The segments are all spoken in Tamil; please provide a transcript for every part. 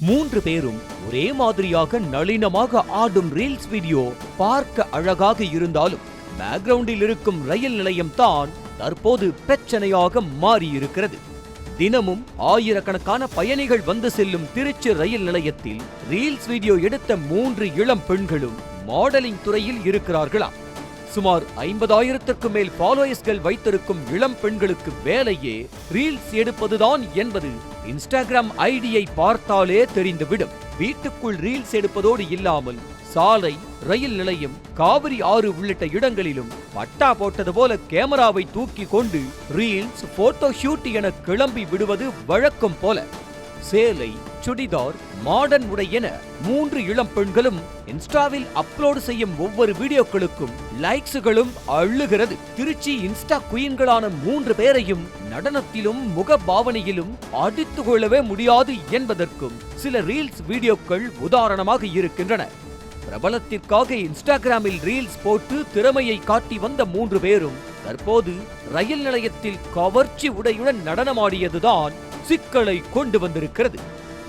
மூன்று பேரும் ஒரே மாதிரியாக நளினமாக ஆடும் ரீல்ஸ் வீடியோ பார்க்க அழகாக இருந்தாலும் பேக்ரவுண்டில் இருக்கும் ரயில் நிலையம் தான் தற்போது பிரச்சனையாக மாறியிருக்கிறது. தினமும் ஆயிரக்கணக்கான பயணிகள் வந்து செல்லும் திருச்சி ரயில் நிலையத்தில் ரீல்ஸ் வீடியோ எடுத்த மூன்று இளம் பெண்களும் மாடலிங் துறையில் இருக்கிறார்களாம். சுமார் ஐம்பதாயிரத்திற்கு மேல் ஃபாலோயர்ஸ்கள் வைத்திருக்கும் இளம் பெண்களுக்கு வேலையே ரீல்ஸ் எடுப்பதுதான் என்பது இன்ஸ்டாகிராம் ஐடியை பார்த்தாலே தெரிந்துவிடும். வீட்டுக்குள் ரீல்ஸ் எடுப்பதோடு இல்லாமல் சாலை ரயில் நிலையம் காவிரி ஆறு உள்ளிட்ட இடங்களிலும் பட்டா போட்டது போல கேமராவை தூக்கி கொண்டு ரீல்ஸ் போட்டோ ஷூட் என கிளம்பி விடுவது வழக்கம் போல. சேலை சுடிதார் மாடர்ன் உடை என மூன்று இளம் பெண்களும் இன்ஸ்டாவில் அப்லோடு செய்யும் ஒவ்வொரு வீடியோக்களுக்கும் லைக்ஸுகளும் அள்ளுகிறது திருச்சி இன்ஸ்டா குயின்களான மூன்று பேரையும் நடனத்திலும் முக பாவனையிலும் அடித்து கொள்ளவே முடியாது என்பதற்கும் சில ரீல்ஸ் வீடியோக்கள் உதாரணமாக இருக்கின்றன. பிரபலத்திற்காக இன்ஸ்டாகிராமில் ரீல்ஸ் போட்டு திறமையை காட்டி வந்த மூன்று பேரும் தற்போது ரயில் நிலையத்தில் கவர்ச்சி உடையுடன் நடனமாடியதுதான் சிக்கலை கொண்டு வந்திருக்கிறது.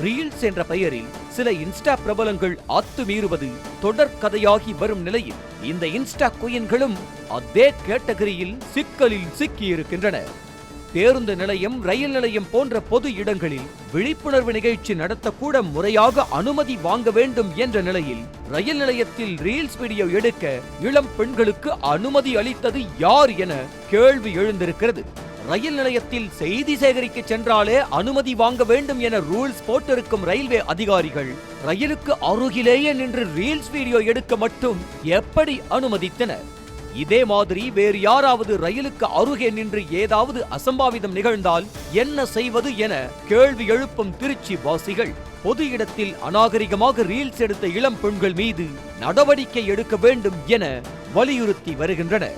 ரீல்ஸ் என்ற பெயரில் சில இன்ஸ்டா பிரபலங்கள் அத்துமீறுவது தொடர்கதையாகி வரும் நிலையில் இந்த இன்ஸ்டா குயின்களும் அதே கேட்டகரியில் சிக்கலில் சிக்கியிருக்கின்றன பேருந்து நிலையம் ரயில் நிலையம் போன்ற பொது இடங்களில் விழிப்புணர்வு நிகழ்ச்சி நடத்தக்கூட முறையாக அனுமதி வாங்க வேண்டும் என்ற நிலையில் ரயில் நிலையத்தில் ரீல்ஸ் வீடியோ எடுக்க இளம் பெண்களுக்கு அனுமதி அளித்தது யார் என கேள்வி எழுந்திருக்கிறது. ரயில் நிலையத்தில் செய்தி சேகரிக்க சென்றாலே அனுமதி வாங்க வேண்டும் என ரூல்ஸ் போட்டிருக்கும் ரயில்வே அதிகாரிகள் ரயிலுக்கு அருகிலேயே நின்று ரீல்ஸ் வீடியோ எடுக்க மட்டும் எப்படி அனுமதித்தனர்? இதே மாதிரி வேறு யாராவது ரயிலுக்கு அருகே நின்று ஏதாவது அசம்பாவிதம் நிகழ்ந்தால் என்ன செய்வது என கேள்வி எழுப்பும் திருச்சி வாசிகள். பொது இடத்தில் அநாகரிகமாக ரீல்ஸ் எடுத்த இளம் பெண்கள் மீது நடவடிக்கை எடுக்க வேண்டும் என வலியுறுத்தி வருகின்றனர்.